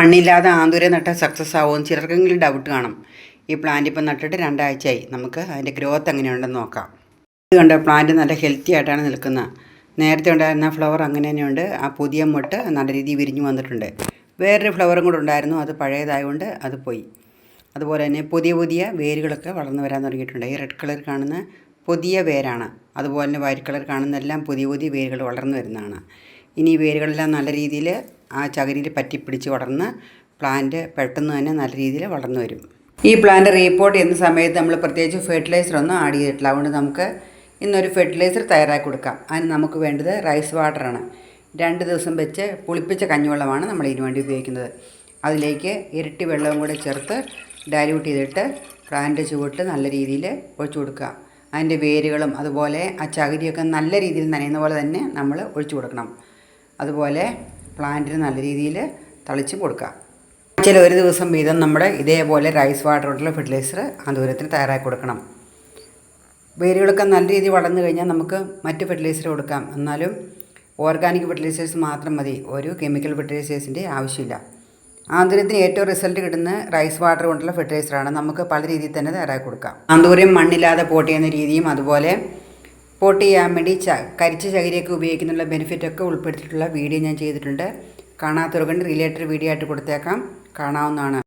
മണ്ണില്ലാതെ ആന്തൂരെ നട്ടാൽ സക്സസ് ആവുമെന്ന് ചിലർക്കെങ്കിലും ഡൗട്ട് കാണും. ഈ പ്ലാന്റ് ഇപ്പം നട്ടിട്ട് രണ്ടാഴ്ചയായി. നമുക്ക് അതിന്റെ ഗ്രോത്ത് എങ്ങനെയുണ്ടെന്ന് നോക്കാം. ഇത് കണ്ട പ്ലാന്റ് നല്ല ഹെൽത്തി ആയിട്ടാണ് നിൽക്കുന്നത്. നേരത്തെ ഉണ്ടായിരുന്ന ഫ്ലവർ അങ്ങനെ തന്നെയുണ്ട്. ആ പുതിയ മൊട്ട് നല്ല രീതിയിൽ വിരിഞ്ഞു വന്നിട്ടുണ്ട്. വേറൊരു ഫ്ലവറും കൂടെ ഉണ്ടായിരുന്നു. അത് പഴയതായതുകൊണ്ട് അത് പോയി. അതുപോലെ തന്നെ പുതിയ പുതിയ വേരുകളൊക്കെ വളർന്നു വരാൻ തുടങ്ങിയിട്ടുണ്ട്. ഈ റെഡ് കളർ കാണുന്ന പുതിയ വേരാണ്. അതുപോലെ തന്നെ വൈറ്റ് കളർ കാണുന്നതെല്ലാം പുതിയ പുതിയ വേരുകൾ വളർന്നു വരുന്നതാണ്. ഇനി ഈ വേരുകളെല്ലാം നല്ല രീതിയിൽ ആ ചകിരിയിൽ പറ്റിപ്പിടിച്ച് വളർന്ന് പ്ലാന്റ് പെട്ടെന്ന് തന്നെ നല്ല രീതിയിൽ വളർന്നു വരും. ഈ പ്ലാന്റ് റീപ്പോർട്ട് ചെയ്യുന്ന സമയത്ത് നമ്മൾ പ്രത്യേകിച്ച് ഫെർട്ടിലൈസർ ഒന്നും ആഡ് ചെയ്തിട്ടില്ല. അതുകൊണ്ട് നമുക്ക് ഇന്നൊരു ഫെർട്ടിലൈസർ തയ്യാറാക്കി കൊടുക്കാം. അതിന് നമുക്ക് വേണ്ടത് റൈസ് വാട്ടറാണ് രണ്ട് ദിവസം വെച്ച് പുളിപ്പിച്ച കഞ്ഞിവെള്ളമാണ് നമ്മൾ ഇതിനു വേണ്ടി ഉപയോഗിക്കുന്നത്. അതിലേക്ക് ഇരട്ടി വെള്ളവും കൂടെ ചേർത്ത് ഡയല്യൂട്ട് ചെയ്തിട്ട് പ്ലാന്റ് ചുവട്ട് നല്ല രീതിയിൽ ഒഴിച്ചു കൊടുക്കുക. അതിന്റെ വേരുകളും അതുപോലെ ആ ചകിരിയൊക്കെ നല്ല രീതിയിൽ നനയുന്ന പോലെ തന്നെ നമ്മൾ ഒഴിച്ചു കൊടുക്കണം. അതുപോലെ പ്ലാന്റിന് നല്ല രീതിയിൽ തളിച്ച് കൊടുക്കുക ആഴ്ചയിൽ ഒരു ദിവസം വീതം നമ്മുടെ ഇതേപോലെ റൈസ് വാട്ടർ കൊണ്ടുള്ള ഫെർട്ടിലൈസർ ആ ദൂരത്തിന് തയ്യാറാക്കി കൊടുക്കണം. വേരുകളൊക്കെ നല്ല രീതിയിൽ വളർന്നു കഴിഞ്ഞാൽ നമുക്ക് മറ്റ് ഫെർട്ടിലൈസർ കൊടുക്കാം. എന്നാലും ഓർഗാനിക് ഫെർട്ടിലൈസേഴ്സ് മാത്രം മതി. ഒരു കെമിക്കൽ ഫെർട്ടിലൈസേഴ്സിന്റെ ആവശ്യമില്ല. ആന്തൂര്യത്തിന് ഏറ്റവും റിസൾട്ട് കിട്ടുന്ന റൈസ് വാട്ടർ കൊണ്ടുള്ള ഫെർട്ടിലൈസറാണ്. നമുക്ക് പല രീതിയിൽ തന്നെ തയ്യാറാക്കി കൊടുക്കാം. ആന്തൂര്യം മണ്ണില്ലാതെ പോട്ട് ചെയ്യുന്ന രീതിയും അതുപോലെ പോട്ട് ചെയ്യാൻ വേണ്ടി ച കരിച്ച ചകിരിയൊക്കെ ഉപയോഗിക്കുന്നുള്ള ബെനിഫിറ്റൊക്കെ ഉൾപ്പെടുത്തിയിട്ടുള്ള വീഡിയോ ഞാൻ ചെയ്തിട്ടുണ്ട്. കാണാത്തവർക്കൊണ്ട് റിലേറ്റഡ് വീഡിയോ ആയിട്ട് കൊടുത്തേക്കാം. കാണാവുന്നതാണ്.